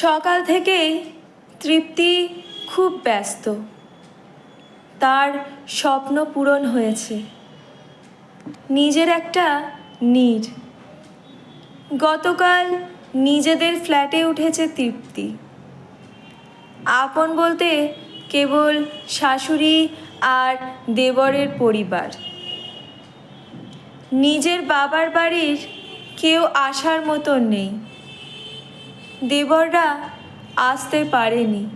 সকাল থেকেই তৃপ্তি খুব ব্যস্ত। তার স্বপ্ন পূরণ হয়েছে। নিজের একটা নীর। গতকাল নিজেদের ফ্ল্যাটে উঠেছে তৃপ্তি। আপন বলতে কেবল শাশুড়ি আর দেবরের পরিবার। নিজের বাবার বাড়ির কেউ আসার মতন নেই। দেবররা আসতে পারেনি।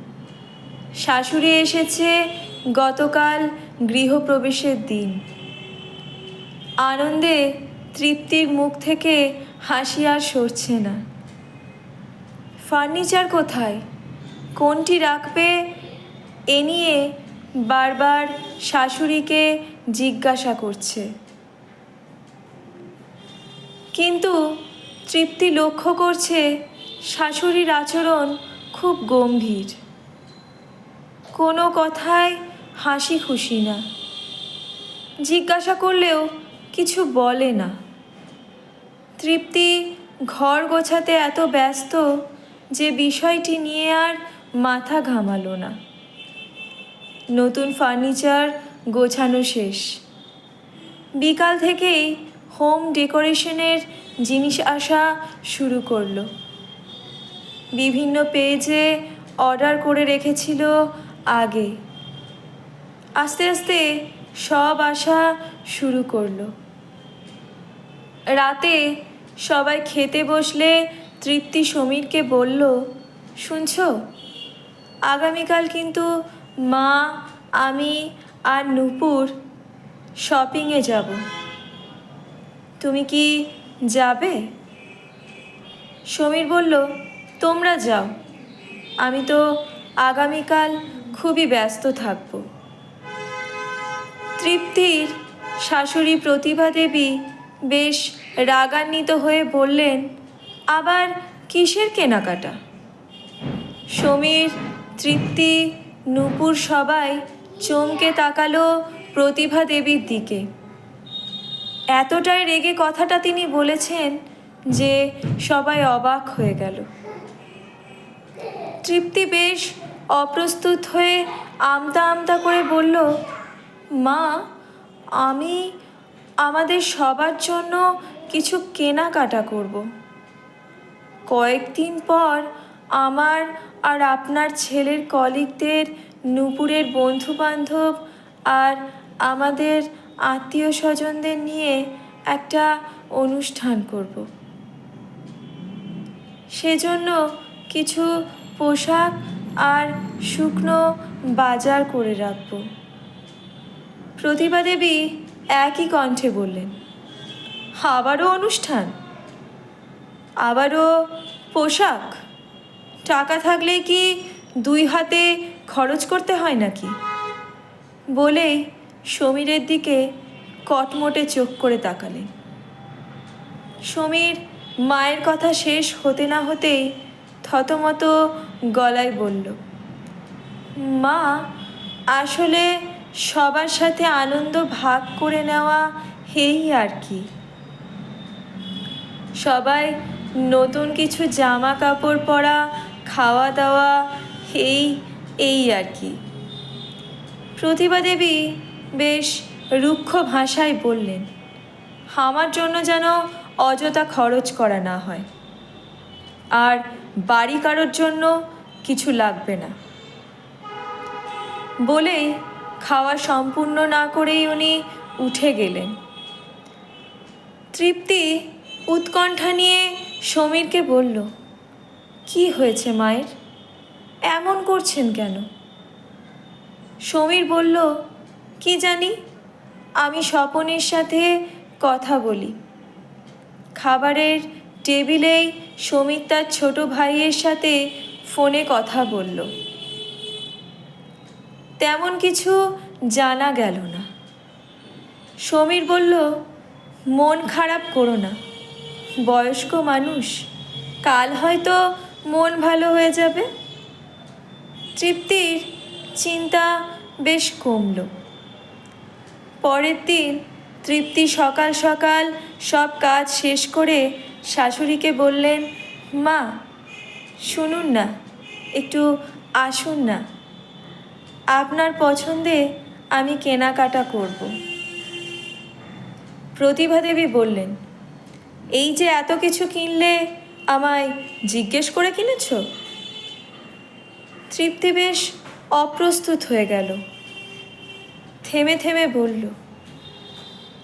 শাশুড়ি এসেছে গতকাল গৃহপ্রবেশের দিন। আনন্দে তৃপ্তির মুখ থেকে হাসি আর সরছে না। ফার্নিচার কোথায়? কোনটি রাখবে? এ নিয়ে বারবার শাশুড়িকে জিজ্ঞাসা করছে। কিন্তু তৃপ্তি লক্ষ্য করছে শাশুড়ির আচরণ খুব গম্ভীর। কোনো কথায় হাসি খুশি না। জিজ্ঞাসা করলেও কিছু বলে না। তৃপ্তি ঘর গোছাতে এত ব্যস্ত যে বিষয়টি নিয়ে আর মাথা ঘামালো না। নতুন ফার্নিচার গোছানো শেষ। বিকাল থেকেই হোম ডেকোরেশনের জিনিস আসা শুরু করল। বিভিন্ন পেজে অর্ডার করে রেখেছিল আগে। আস্তে আস্তে সব আসা শুরু করল। রাতে সবাই খেতে বসলে তৃপ্তি সমীরকে বলল, শুনছো? আগামীকাল কিন্তু মা, আমি আর নূপুর শপিংয়ে যাব। তুমি কি যাবে? সমীর বলল তোমরা যাও। আমি তো আগামীকাল খুবই ব্যস্ত থাকব। তৃপ্তির শাশুড়ি প্রতিভা দেবী বেশ রাগান্বিত হয়ে বললেন, আবার কিসের কেনাকাটা? সমীর, তৃপ্তি, নূপুর সবাই চমকে তাকালো প্রতিভা দেবীর দিকে। এতটাই রেগে কথাটা তিনি বলেছেন যে সবাই অবাক হয়ে গেল। তৃপ্তি বেশ অপ্রস্তুত হয়ে আমতা আমতা করে বলল, মা, আমি আমাদের সবার জন্য কিছু কেনাকাটা করব। কয়েকদিন পর আমার আর আপনার ছেলের কলিগদের, নূপুরের বন্ধু বান্ধব আর আমাদের আত্মীয় স্বজনদের নিয়ে একটা অনুষ্ঠান করব। সেজন্য কিছু পোশাক আর শুকনো বাজার করে রাখব। প্রতিভা দেবী একই কণ্ঠে বললেন, আবারও অনুষ্ঠান? আবারও পোশাক? টাকা থাকলে কি দুই হাতে খরচ করতে হয় নাকি? বলেই সমীরের দিকে কটমটে চোখ করে তাকালেন। সমীর মায়ের কথা শেষ হতে না হতেই থতমত গলায় বলল, মা, আসলে সবার সাথে আনন্দ ভাগ করে নেওয়া এই আর কি। সবাই নতুন কিছু জামা কাপড় পরা খাওয়া দাওয়া এই এই আর কি। প্রতিভা দেবী বেশ রুক্ষ ভাষায় বললেন, আমার জন্য যেন অযথা খরচ করা না হয়। আর বাড়ি কারোর জন্য কিছু লাগবে না। বলেই খাওয়া সম্পূর্ণ না করেই উনি উঠে গেলেন। তৃপ্তি উৎকণ্ঠা নিয়ে সমীরকে বলল, কি হয়েছে মায়ের? এমন করছেন কেন? সমীর বলল, কি জানি, আমি স্বপনের সাথে কথা বলি। খাবারের টেবিলেই সমীর তার ছোট ভাইয়ের সাথে ফোনে কথা বলল। তেমন কিছু জানা গেল না। সমীর বলল, মন খারাপ করো না। বয়স্ক মানুষ, কাল হয়তো মন ভালো হয়ে যাবে। তৃপ্তির চিন্তা বেশ কমল। পরের দিন তৃপ্তি সকাল সকাল সব কাজ শেষ করে শাশুড়িকে বললেন, মা, শুনুন না, একটু আসুন না। আপনার পছন্দে আমি কেনাকাটা করব। প্রতিভা দেবী বললেন, এই যে এত কিছু কিনলে আমায় জিজ্ঞেস করে কিনেছ? তৃপ্তি বেশ অপ্রস্তুত হয়ে গেল। থেমে থেমে বলল,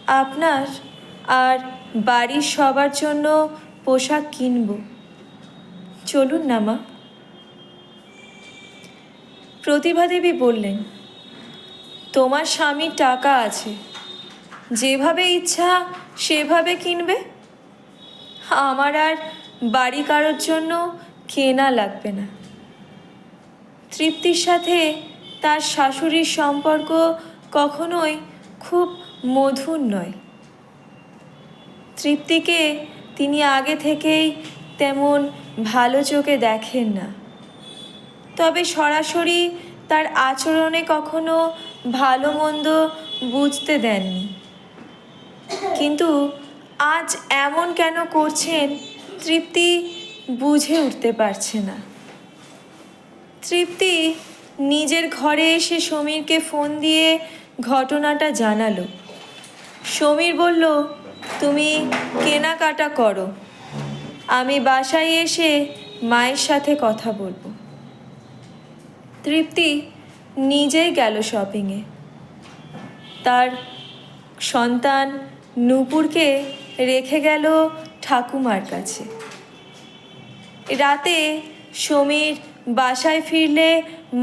আপনার আর বাড়ির সবার জন্য পোশাক কিনব। চলুন না, মা। প্রতিভা দেবী বললেন, তোমার স্বামীর টাকা আছে। যেভাবে ইচ্ছা সেভাবে কিনবে। আমার আর বাড়ি কারোর জন্য কেনা লাগবে না। তৃপ্তির সাথে তার শাশুড়ির সম্পর্ক কখনোই খুব মধুর নয়। তৃপ্তিকে তিনি আগে থেকেই তেমন ভালো চোখে দেখেন না। তবে সরাসরি তার আচরণে কখনো ভালো মন্দ বুঝতে দেননি। কিন্তু আজ এমন কেন করছেন তৃপ্তি বুঝে উঠতে পারছে না। তৃপ্তি নিজের ঘরে এসে সমীরকে ফোন দিয়ে ঘটনাটা জানালো। সমীর বলল তুমি কেনাকাটা করো। আমি বাসায় এসে মায়ের সাথে কথা বলব। তৃপ্তি নিজেই গেল শপিংয়ে। তার সন্তান নূপুরকে রেখে গেল ঠাকুমার কাছে। রাতে সমীর বাসায় ফিরলে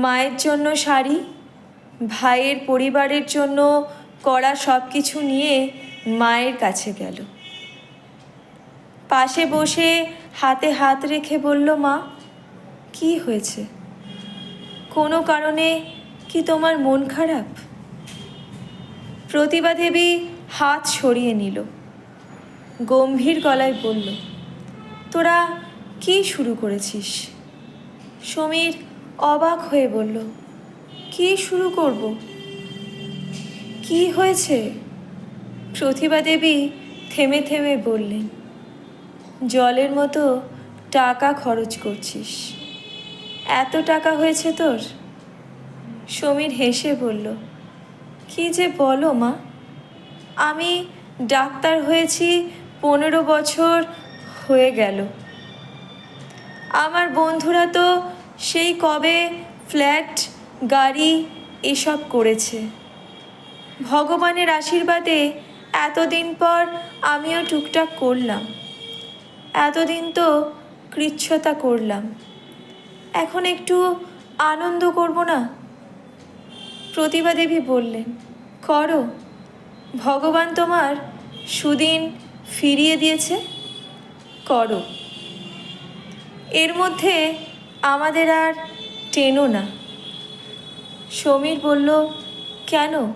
মায়ের জন্য শাড়ি, ভাইয়ের পরিবারের জন্য করা সব কিছু নিয়ে মায়ের কাছে গেল। পাশে বসে হাতে হাত রেখে বলল, মা, কি হয়েছে? কোনো কারণে কি তোমার মন খারাপ? প্রতিভা দেবী হাত সরিয়ে নিল। গম্ভীর গলায় বলল, তোরা কি শুরু করেছিস? সমীর অবাক হয়ে বলল, কি শুরু করব? কি হয়েছে? প্রতিভা দেবী থেমে থেমে বললেন, জলের মতো টাকা খরচ করছিস। এত টাকা হয়েছে তোর? সমীর হেসে বলল, কি যে বলো মা, আমি ডাক্তার হয়েছি পনেরো বছর হয়ে গেল। আমার বন্ধুরা তো সেই কবে ফ্ল্যাট, গাড়ি এসব করেছে। ভগবানের আশীর্বাদে এতদিন পর আমিও টুকটাক করলাম। এতদিন তো কৃচ্ছতা করলাম। এখন একটু আনন্দ করব না? প্রতিভা দেবী বললেন, করো। ভগবান তোমার সুদিন ফিরিয়ে দিয়েছে। করো। এর মধ্যে আমাদের আর টেনো না। সমীর বলল, কেন?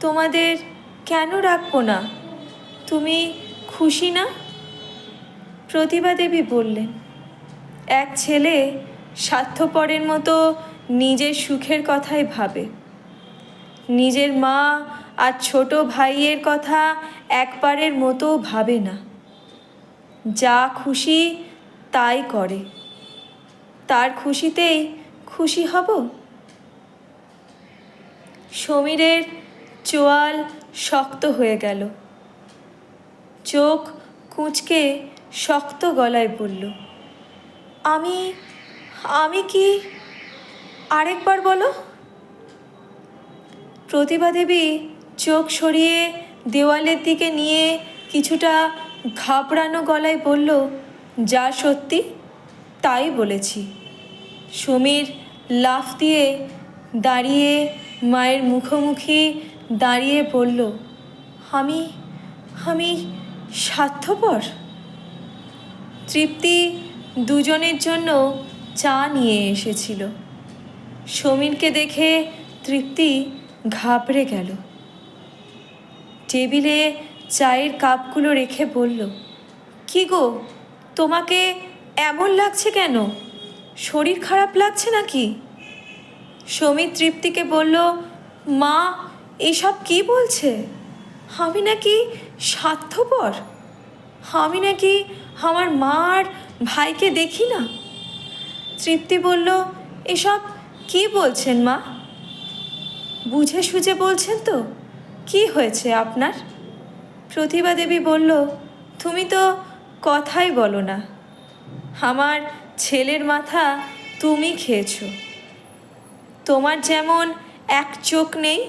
তোমাদের কেন রাখব না? তুমি খুশি না? প্রতিভা দেবী বললেন, এক ছেলে স্বার্থপরের মতো নিজের সুখের কথাই ভাবে। নিজের মা আর ছোট ভাইয়ের কথা একবারের মতো ভাবে না। যা খুশি তাই করে। তার খুশিতেই খুশি হব? সমীরের চোয়াল শক্ত হয়ে গেল। চোখ কুঁচকে শক্ত গলায় বলল, আমি আমি কি আরেকবার বলো? প্রতিভা দেবী চোখ সরিয়ে দেওয়ালের দিকে নিয়ে কিছুটা ঘাবড়ানো গলায় বলল, যা সত্যি, তাই বলেছি। সমীর লাফ দিয়ে দাঁড়িয়ে মায়ের মুখোমুখি দাঁড়িয়ে বলল, আমি আমি স্বার্থপর? তৃপ্তি দুজনের জন্য চা নিয়ে এসেছিল। সমীরকে দেখে তৃপ্তি ঘাবড়ে গেল। টেবিলে চায়ের কাপগুলো রেখে বলল, কি গো, তোমাকে এমন লাগছে কেন? শরীর খারাপ লাগছে নাকি? সমীর তৃপ্তিকে বলল, মা এসব কি বলছে? আমি নাকি স্বার্থপর? আমি নাকি আমার মা আর ভাইকে দেখি না? তৃপ্তি বলল, এসব কি বলছেন মা? বুঝে সুঝে বলছেন তো, কি হয়েছে আপনার? প্রতিভা দেবী বলল, তুমি তো কথাই বলো না। আমার ছেলের মাথা তুমি খেয়েছো। তোমার যেমন এক চোখ নেই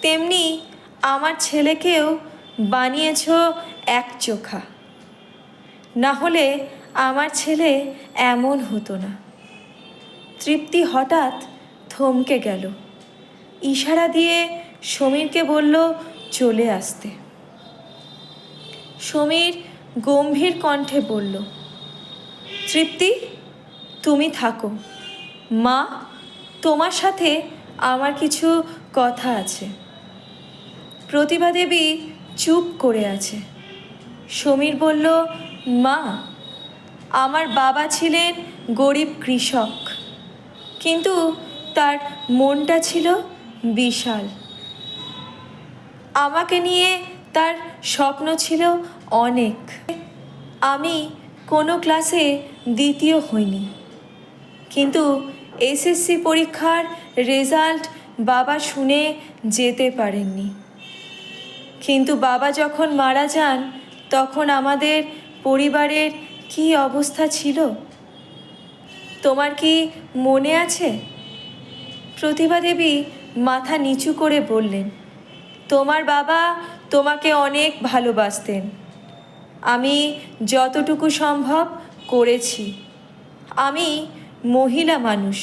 তেমনি আমার ছেলেকেও বানিয়েছ এক চোখা। না হলে আমার ছেলে এমন হতো না। তৃপ্তি হঠাৎ থমকে গেল। ইশারা দিয়ে সমীরকে বলল, চলে আসতে। সমীর গম্ভীর কণ্ঠে বলল, তৃপ্তি, তুমি থাকো। মা, তোমার সাথে আমার কিছু কথা আছে। প্রতিভা দেবী চুপ করে আছে। সমীর বলল, মা, আমার বাবা ছিলেন গরিব কৃষক, কিন্তু তার মনটা ছিল বিশাল। আমাকে নিয়ে তার স্বপ্ন ছিল অনেক। আমি কোনো ক্লাসে দ্বিতীয় হইনি, কিন্তু এসএসসি পরীক্ষার রেজাল্ট বাবা শুনে যেতে পারেননি। কিন্তু বাবা যখন মারা যান, তখন আমাদের পরিবারের কি অবস্থা ছিল? তোমার কি মনে আছে? প্রতিভা দেবী মাথা নিচু করে বললেন, তোমার বাবা তোমাকে অনেক ভালোবাসতেন। আমি যতটুকু সম্ভব করেছি। আমি মহিলা মানুষ,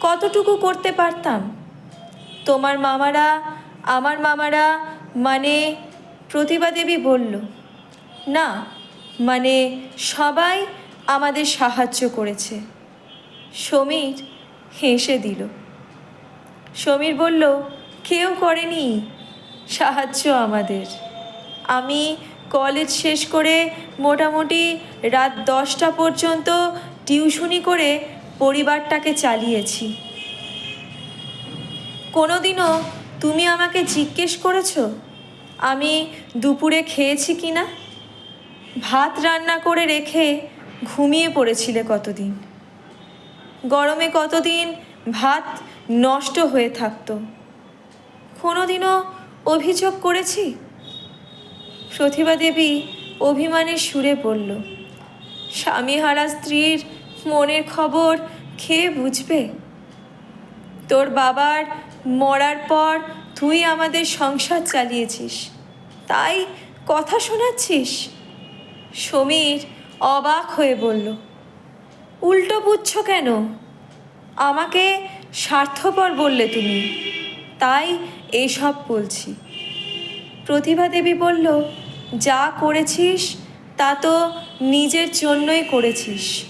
কতটুকু করতে পারতাম? তোমার মামারা, আমার মামারা মানে প্রতিভা দেবী বলল, না মানে সবাই আমাদের সাহায্য করেছে। সমীর হেসে দিল। সমীর বলল, কেউ করেনি সাহায্য আমাদের। আমি কলেজ শেষ করে মোটামুটি রাত দশটা পর্যন্ত টিউশনি করে পরিবারটাকে চালিয়েছি। কোনোদিনও তুমি আমাকে জিজ্ঞেস করেছ, আমি দুপুরে খেয়েছি কি না? ভাত রান্না করে রেখে ঘুমিয়ে পড়েছিলে কতদিন? গরমে কতদিন ভাত নষ্ট হয়ে থাকতো? কোনোদিনও অভিযোগ করেছি? প্রতিভা দেবী অভিমানের সুরে বলল, স্বামীহারা স্ত্রীর মনের খবর খেয়ে বুঝবে? তোর বাবার মরার পর তুই আমাদের সংসার চালিয়েছিস। তাই কথা শোনাচ্ছিস? সমীর অবাক হয়ে বলল, উল্টো বুঝছ কেন? আমাকে স্বার্থপর বললে তুমি। তাই এসব বলছি। প্রতিভা দেবী বলল, যা করেছিস, তা তো নিজের জন্যই করেছিস।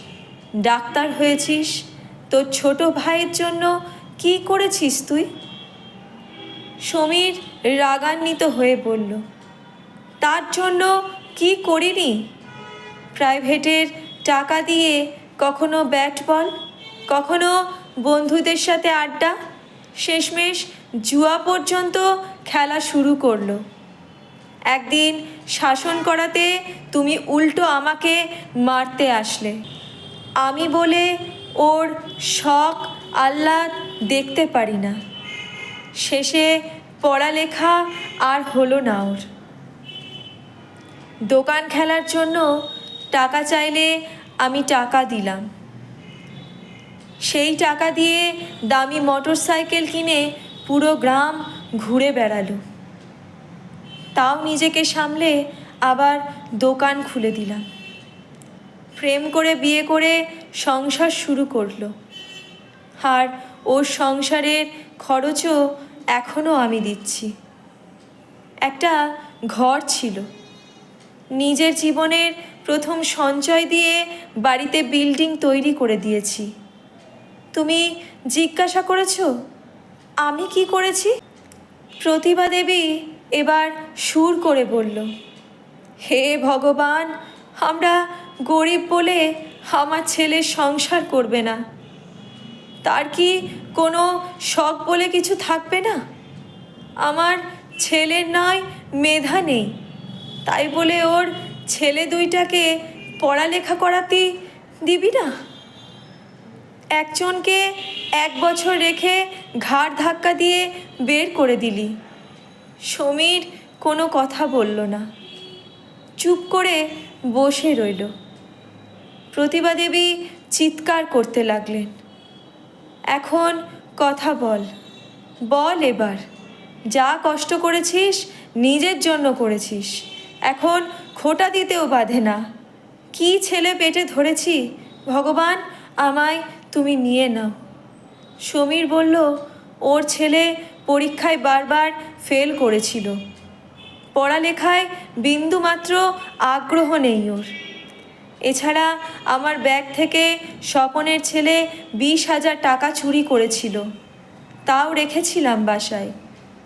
ডাক্তার হয়েছিস, তোর ছোট ভাইয়ের জন্য কি করেছিস তুই? সমীর রাগান্বিত হয়ে বলল, তার জন্য কি করিনি? প্রাইভেটের টাকা দিয়ে কখনো ব্যাট বল, কখনো বন্ধুদের সাথে আড্ডা, শেষমেশ জুয়া পর্যন্ত খেলা শুরু করল। একদিন শাসন করাতে তুমি উল্টো আমাকে মারতে আসলে। আমি বলে ওর শখ আহ্লাদ দেখতে পারি না। শেষে পড়ালেখা আর হলো না ওর। দোকান খেলার জন্য টাকা চাইলে আমি টাকা দিলাম। সেই টাকা দিয়ে দামি মোটর সাইকেল কিনে পুরো গ্রাম ঘুরে বেড়ালো। তাও নিজেকে সামলে আবার দোকান খুলে দিলাম। প্রেম করে বিয়ে করে সংসার শুরু করল। আর ওর সংসারের খরচও এখনও আমি দিচ্ছি। একটা ঘর ছিল। নিজের জীবনের প্রথম সঞ্চয় দিয়ে বাড়িতে বিল্ডিং তৈরি করে দিয়েছি। তুমি জিজ্ঞাসা করেছ, আমি কি করেছি? প্রতিভা দেবী এবার সুর করে বলল, হে ভগবান, আমরা গরিব বলে আমার ছেলে সংসার করবে না। তার কি কোনো শখ বলে কিছু থাকবে না? আমার ছেলের নয়, মেধা নেই। তাই বলে ওর ছেলে দুইটাকে পড়ালেখা করাতে দিবি না? একজনকে এক বছর রেখে ঘাড় ধাক্কা দিয়ে বের করে দিলি। সমীর কোনো কথা বলল না। চুপ করে বসে রইল। প্রতিভা দেবী চিৎকার করতে লাগলেন। এখন কথা বল। বল এবার। যা কষ্ট করেছিস, নিজের জন্য করেছিস। এখন খোটা দিতেও বাধে না। কি ছেলে পেটে ধরেছি? ভগবান আমায় তুমি নিয়ে নাও। সমীর বলল, ওর ছেলে পরীক্ষায় বারবার ফেল করেছিল। পড়ালেখায় বিন্দুমাত্র আগ্রহ নেই ওর। এছাড়া আমার ব্যাগ থেকে স্বপনের ছেলে বিশ হাজার টাকা চুরি করেছিল। তাও রেখেছিলাম বাসায়।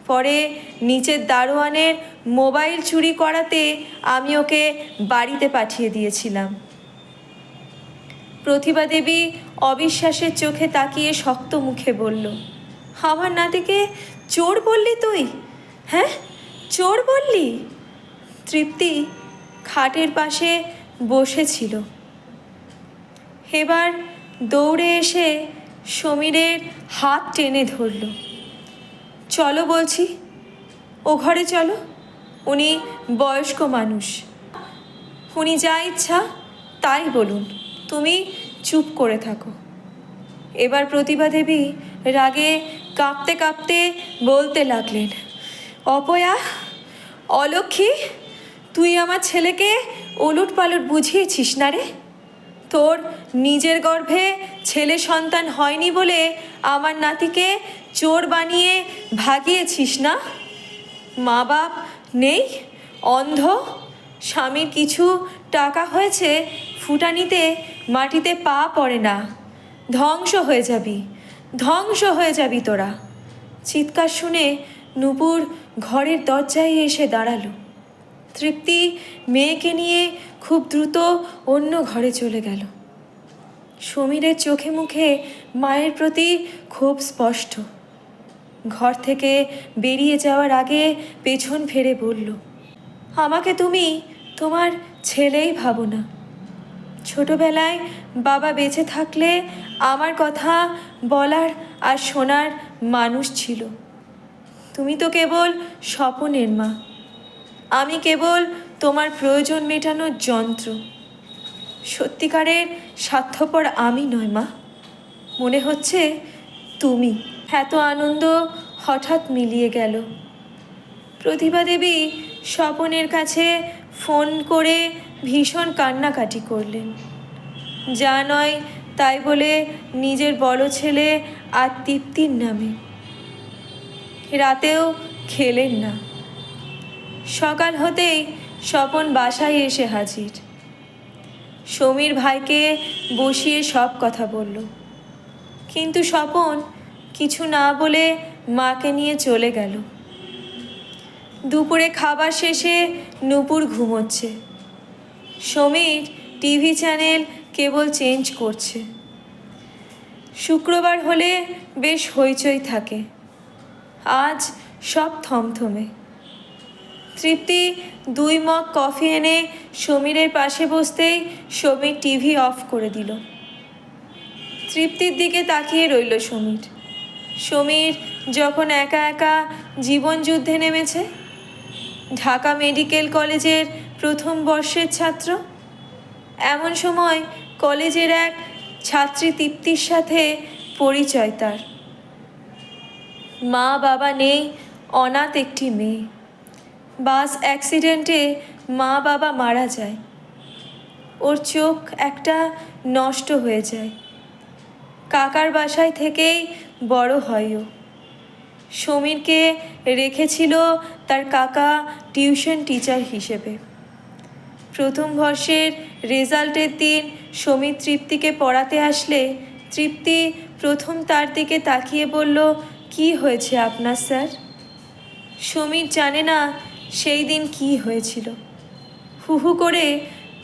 পরে নিচের দারোয়ানের মোবাইল চুরি করাতে আমি ওকে বাড়িতে পাঠিয়ে দিয়েছিলাম। প্রতিভা দেবী অবিশ্বাসের চোখে তাকিয়ে শক্ত মুখে বলল, আমার নাতিকে চোর বললি তুই? হ্যাঁ? চোর বললি? তৃপ্তি খাটের পাশে বসেছিল। এবার দৌড়ে এসে সমীরের হাত টেনে ধরল। চলো, বলছি। ও ঘরে চলো। উনি বয়স্ক মানুষ। উনি যা ইচ্ছা তাই বলুন। তুমি চুপ করে থাকো এবার প্রতিভা দেবী রাগে কাঁপতে কাঁপতে বলতে লাগলেন, অপয়া, অলক্ষী তুই আমার ছেলেকে ওলট পালট বুঝিয়েছিস না রে? তোর নিজের গর্ভে ছেলে সন্তান হয়নি বলে আমার নাতিকে চোর বানিয়ে ভাগিয়েছিস না? মা বাপ নেই? অন্ধ? স্বামীর কিছু টাকা হয়েছে ফুটানিতে মাটিতে পা পড়ে না। ধ্বংস হয়ে যাবি, ধ্বংস হয়ে যাবি তোরা। চিৎকার শুনে নুপুর ঘরের দরজায় এসে দাঁড়াল। তৃপ্তি মেয়েকে নিয়ে খুব দ্রুত অন্য ঘরে চলে গেল। সমীরের চোখে মুখে মায়ের প্রতি খুব স্পষ্ট। ঘর থেকে বেরিয়ে যাওয়ার আগে পেছন ফেরে বলল, আমাকে তুমি তোমার ছেলেই ভাবো না। ছোটবেলায় বাবা বেঁচে থাকলে আমার কথা বলার আর শোনার মানুষ ছিল। তুমি তো কেবল স্বপনের মা। আমি কেবল তোমার প্রয়োজন মেটানোর যন্ত্র। সত্যিকারের স্বার্থপর আমি নয় মা। মনে হচ্ছে তুমি এত আনন্দ হঠাৎ মিলিয়ে গেল। প্রতিভা দেবী স্বপনের কাছে ফোন করে ভীষণ কান্নাকাটি করলেন। যা নয় তাই বলে নিজের বড় ছেলে আর তৃপ্তির নামে। রাতেও খেলেন না। সকাল হতেই স্বপন বাসায় এসে হাজির। সমীর ভাইকে বসিয়ে সব কথা বলল। কিন্তু স্বপন কিছু না বলে মাকে নিয়ে চলে গেল। দুপুরে খাবার শেষে নূপুর ঘুমোচ্ছে। সমীর টিভি চ্যানেল কেবল চেঞ্জ করছে। শুক্রবার হলে বেশ হইচই থাকে। আজ সব থমথমে। তৃপ্তি, দুই মগ কফি এনে সমীরের পাশে বসতেই সমীর টিভি অফ করে দিল। তৃপ্তির দিকে তাকিয়ে রইল সমীর। সমীর যখন একা একা জীবন যুদ্ধে নেমেছে, ঢাকা মেডিকেল কলেজের প্রথম বর্ষের ছাত্র, এমন সময় কলেজের এক ছাত্রী তৃপ্তির সাথে পরিচয় তার। মা বাবা নেই, অনাথ একটি মেয়ে। বাস অ্যাক্সিডেন্টে মা বাবা মারা যায়। ওর চোখ একটা নষ্ট হয়ে যায়। কাকার বাসায় থেকেই বড় হয় ও। সমীরকে রেখেছিল তার কাকা টিউশন টিচার হিসেবে। প্রথম বর্ষের রেজাল্টের দিন সমীর তৃপ্তিকে পড়াতে আসলে তৃপ্তি প্রথম তার দিকে তাকিয়ে বলল, কি হয়েছে আপনার স্যার? সমীর জানে না সেই দিন কি হয়েছিল? হু হু করে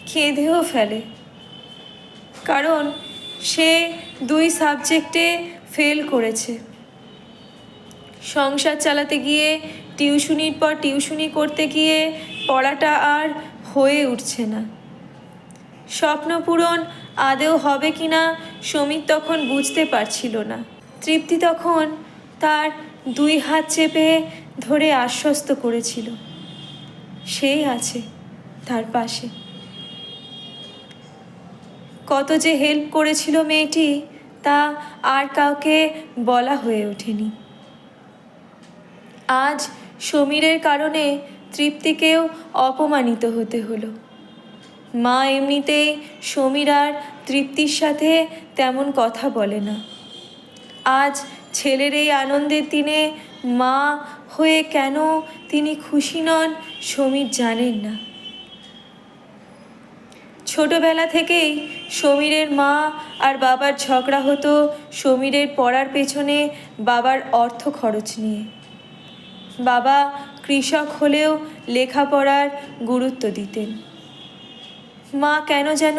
কেঁদেও ফেলে। কারণ সে দুই সাবজেক্টে ফেল করেছে। সংসার চালাতে গিয়ে, টিউশনির পর টিউশনি করতে গিয়ে পড়াটা আর হয়ে উঠছে না। স্বপ্ন পূরণ আদেও হবে কি না সমীর তখন বুঝতে পারছিল না। তৃপ্তি তখন তার দুই হাত চেপে ধরে আশ্বস্ত করেছিল। সেই আছে তার পাশে। কত যে হেল্প করেছিল মেয়েটি, তা আর কাউকে বলা হয়ে ওঠেনি। আজ সমীরের কারণে তৃপ্তিকেও অপমানিত হতে হলো। মা এমনিতেই সমীর আর তৃপ্তির সাথে তেমন কথা বলে না। আজ ছেলের এই আনন্দের দিনে মা হয়ে কেন তিনি খুশি নন সমীর জানেন না। ছোটবেলা থেকেই সমীরের মা আর বাবার ঝগড়া হতো সমীরের পড়ার পেছনে বাবার অর্থ খরচ নিয়ে। বাবা কৃষক হলেও লেখাপড়ার গুরুত্ব দিতেন। মা কেন যেন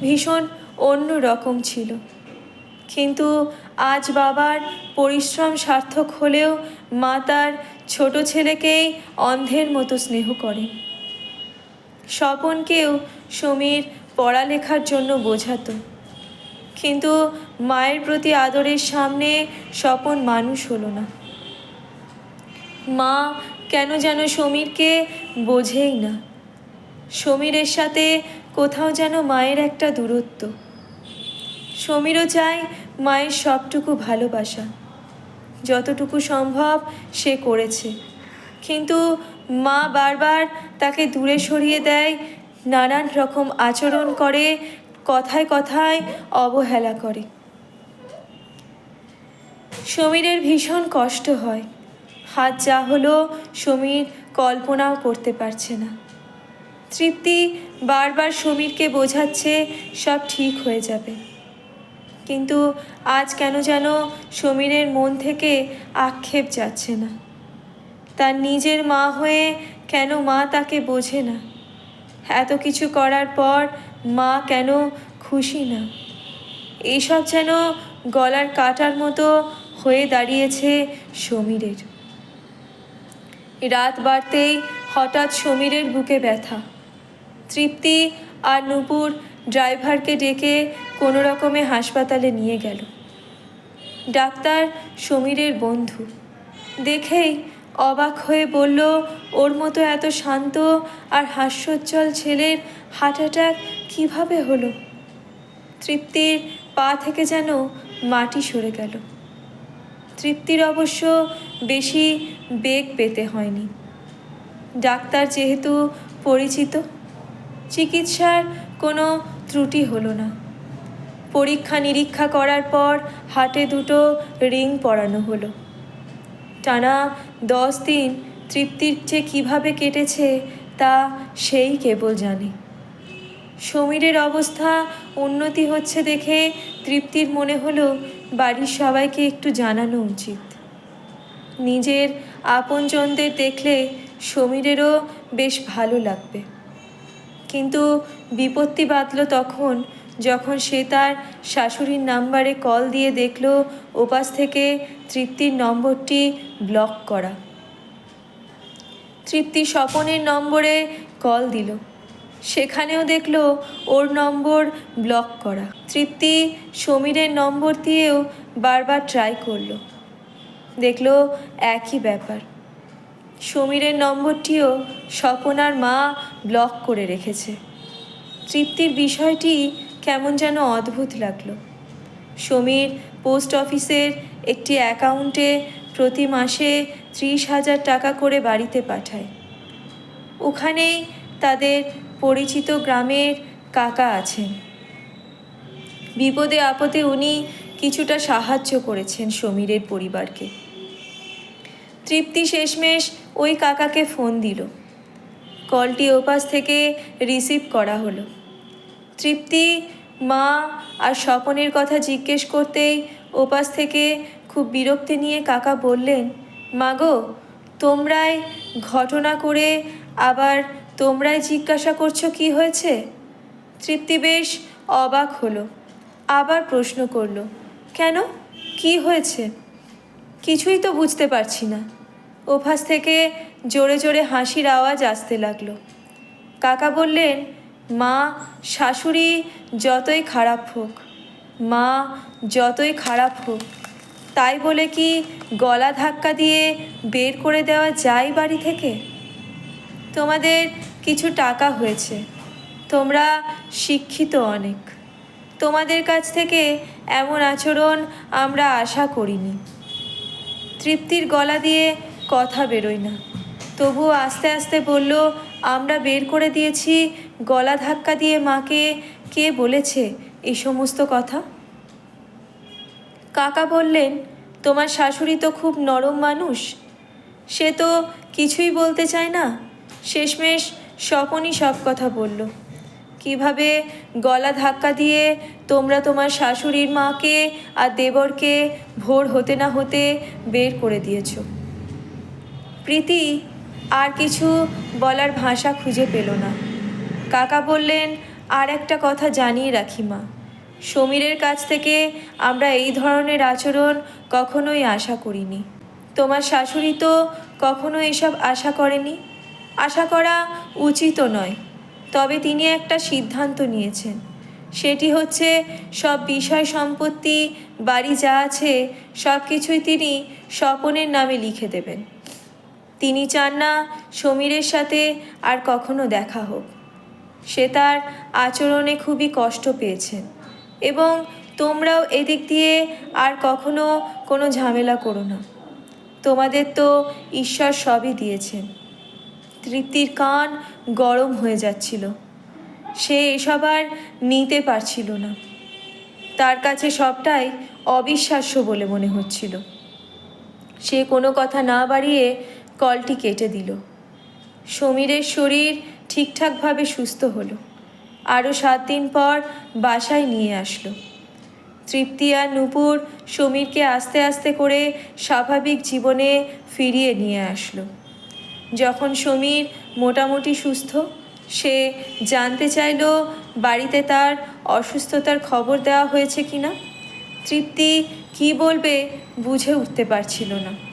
ভীষণ অন্য রকম ছিল। কিন্তু আজ বাবার পরিশ্রম সার্থক হলেও মা তার ছোট ছেলেকেই অন্ধের মতো স্নেহ করেন। স্বপনকেও সমীর পড়ালেখার জন্য বোঝাতো। কিন্তু মায়ের প্রতি আদরের সামনে স্বপন মানুষ হলো না। মা কেন যেন সমীরকে বোঝেই না। সমীরের সাথে কোথাও যেন মায়ের একটা দূরত্ব। সমীরও চায় মায়ের সবটুকু ভালোবাসা। যতটুকু সম্ভব সে করেছে। কিন্তু মা বারবার তাকে দূরে সরিয়ে দেয়, নানান রকম আচরণ করে, কথায় কথায় অবহেলা করে। সমীরের ভীষণ কষ্ট হয়। হাত যা হলো সমীর কল্পনাও করতে পারছে না। তৃপ্তি বারবার সমীরকে বোঝাচ্ছে সব ঠিক হয়ে যাবে। কিন্তু আজ কেন যেন সমীরের মন থেকে আক্ষেপ যাচ্ছে না। তার নিজের মা হয়ে কেন মা তাকে বোঝে না? এত কিছু করার পর মা কেন খুশি না? এইসব যেন গলার কাটার মতো হয়ে দাঁড়িয়েছে সমীরের। রাত বাড়তেই হঠাৎ সমীরের বুকে ব্যথা। তৃপ্তি আর নূপুর ড্রাইভারকে ডেকে কোনো রকমে হাসপাতালে নিয়ে গেল। ডাক্তার সমীরের বন্ধু। দেখেই অবাক হয়ে বলল, ওর মতো এত শান্ত আর হাস্যোজ্জ্বল ছেলের হার্ট অ্যাটাক কীভাবে হলো? তৃপ্তির পা থেকে যেন মাটি সরে গেল। তৃপ্তির অবশ্য বেশি বেগ পেতে হয়নি। ডাক্তার যেহেতু পরিচিত, চিকিৎসার কোনো ত্রুটি হলো না। পরীক্ষা নিরীক্ষা করার পর হাটে দুটো রিং পরানো হলো। টানা দশ দিন তৃপ্তির যে কীভাবে কেটেছে তা সেই কেবল জানে। সমীরের অবস্থা উন্নতি হচ্ছে দেখে তৃপ্তির মনে হলো বাড়ির সবাইকে একটু জানানো উচিত। নিজের আপনজনদের দেখলে সমীরেরও বেশ ভালো লাগবে। কিন্তু বিপত্তি বাঁধল তখন যখন সে তার শাশুড়ির নাম্বারে কল দিয়ে দেখল, ওপাশ থেকে তৃপ্তির নম্বরটি ব্লক করা। তৃপ্তি স্বপনের নম্বরে কল দিল। সেখানেও দেখল, ওর নম্বর ব্লক করা। তৃপ্তি সমীরের নম্বর দিয়েও বারবার ট্রাই করল। দেখল, একই ব্যাপার। সমীরের নম্বরটিও স্বপনার মা ব্লক করে রেখেছে। তৃপ্তির বিষয়টি কেমন যেন অদ্ভুত লাগল। সমীর পোস্ট অফিসের একটি অ্যাকাউন্টে প্রতি মাসে ত্রিশ হাজার টাকা করে বাড়িতে পাঠায়। ওখানেই তাদের পরিচিত গ্রামের কাকা আছেন। বিপদে আপদে উনি কিছুটা সাহায্য করেছেন সমীরের পরিবারকে। তৃপ্তি শেষমেশ ওই কাকাকে ফোন দিল। কলটি ওপাশ থেকে রিসিভ করা হলো। তৃপ্তি মা আর স্বপনের কথা জিজ্ঞেস করতেই ওপাশ থেকে খুব বিরক্তি নিয়ে কাকা বললেন মাগো তোমরাই ঘটনা করে আবার তোমরাই জিজ্ঞাসা করছ কি হয়েছে? তৃপ্তি বেশ অবাক হলো, আবার প্রশ্ন করল, কেন? কি হয়েছে? কিছুই তো বুঝতে পারছি না। ওপাশ থেকে জোরে জোরে হাসির আওয়াজ আসতে লাগল। কাকা বললেন মা, শাশুড়ি যতই খারাপ হোক, মা যতই খারাপ হোক, তাই বলে কি গলা ধাক্কা দিয়ে বের করে দেওয়া যায় বাড়ি থেকে? তোমাদের কিছু টাকা হয়েছে, তোমরা শিক্ষিত অনেক। তোমাদের কাছ থেকে এমন আচরণ আমরা আশা করিনি। তৃপ্তির গলা দিয়ে কথা বেরোয় না। তবুও আস্তে আস্তে বলল, আমরা বের করে দিয়েছি গলা ধাক্কা দিয়ে মাকে কে বলেছে এই সমস্ত কথা? কাকা বললেন, তোমার শাশুড়ি তো খুব নরম মানুষ। সে তো কিছুই বলতে চায় না। শেষমেশ স্বপনই সব কথা বলল। কীভাবে গলা ধাক্কা দিয়ে তোমরা তোমার শাশুড়ির মাকে আর দেবরকে ভোর হতে না হতে বের করে দিয়েছ? প্রীতি আর কিছু বলার ভাষা খুঁজে পেল না। কাকা বললেন, আর একটা কথা জানিয়ে রাখি মা। সমীরের কাছ থেকে আমরা এই ধরনের আচরণ কখনোই আশা করিনি। তোমার শাশুড়ি তো কখনো এসব আশা করেনি। আশা করা উচিতও নয়। তবে তিনি একটা সিদ্ধান্ত নিয়েছেন। সেটি হচ্ছে, সব বিষয় সম্পত্তি, বাড়ি যা আছে, সব কিছুই তিনি স্বপনের নামে লিখে দেবেন। তিনি চান না সমীরের সাথে আর কখনো দেখা হোক। সে তার আচরণে খুবই কষ্ট পেয়েছেন এবং তোমরাও এদিক দিয়ে আর কখনো কোনো ঝামেলা করো না। তোমাদের তো ঈশ্বর সবই দিয়েছেন। তৃপ্তির কান গরম হয়ে যাচ্ছিল। সে এসব আর নিতে পারছিল না। তার কাছে সবটাই অবিশ্বাস্য বলে মনে হচ্ছিল। সে কোনো কথা না বাড়িয়ে কলটি কেটে দিল। সমীরের শরীর ঠিকঠাকভাবে সুস্থ হলো। আরও সাত দিন পর বাসায় নিয়ে আসলো। তৃপ্তি আর নূপুর সমীরকে আস্তে আস্তে করে স্বাভাবিক জীবনে ফিরিয়ে নিয়ে আসলো। যখন সমীর মোটামুটি সুস্থ, সে জানতে চাইল বাড়িতে তার অসুস্থতার খবর দেওয়া হয়েছে কিনা। তৃপ্তি কী বলবে বুঝে উঠতে পারছিল না।